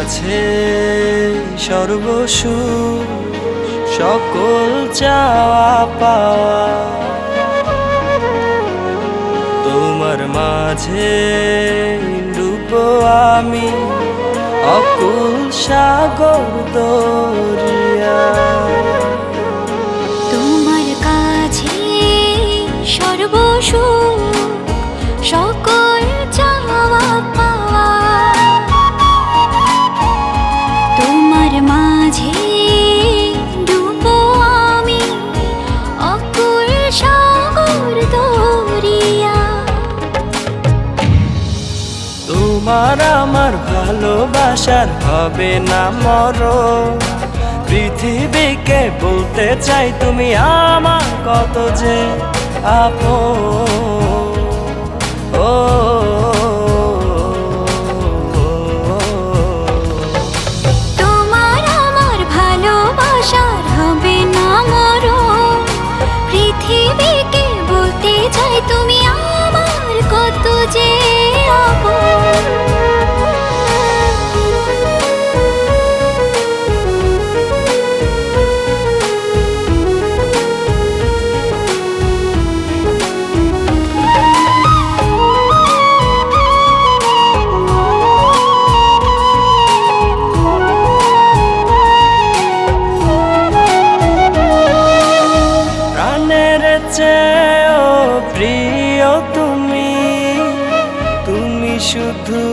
কাছে সর্বসু সকল চাওয়া পাওয়া। তোমার মাঝে ডুব আমি অকুল সাগর দরিয়া। তোমার আমার ভালোবাসার হবে না মর পৃথিবীকে বলতে চাই তুমি আমার কত যে আপন। ও শুধু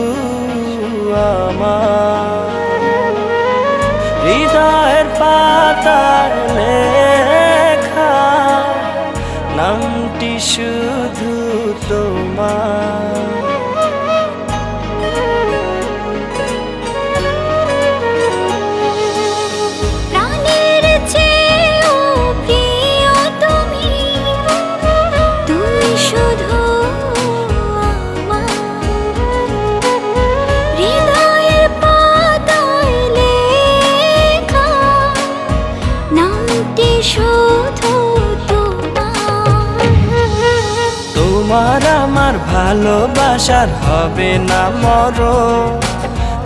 আমার। হৃদয়ের পাতার লেখা নামটি শুধু তোমার। ভালোবাসার হবে না মর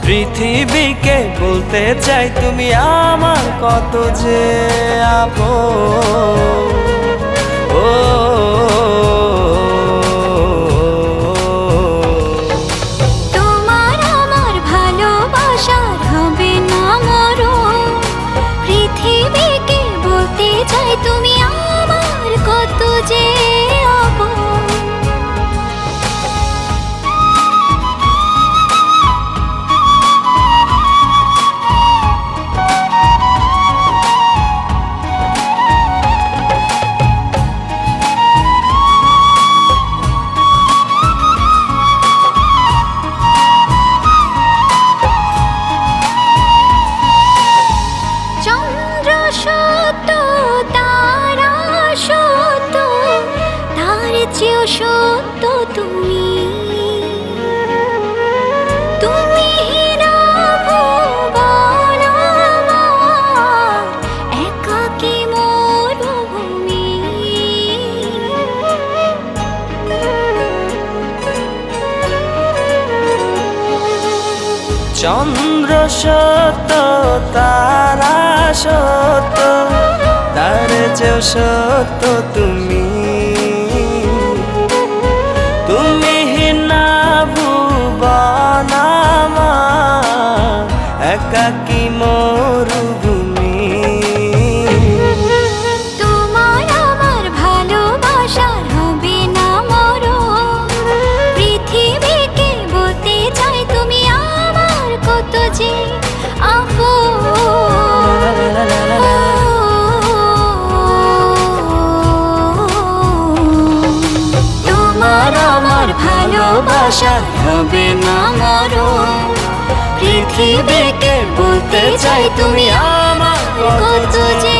পৃথিবীকে বলতে চাই তুমি আমার কত যে আপন। ও চন্দ্র সত তারা সত তার যে সত তুমি। ভালোবাসা হবে না মরণ। পৃথিবীকে বলতে চাই তুমি আমার কত যে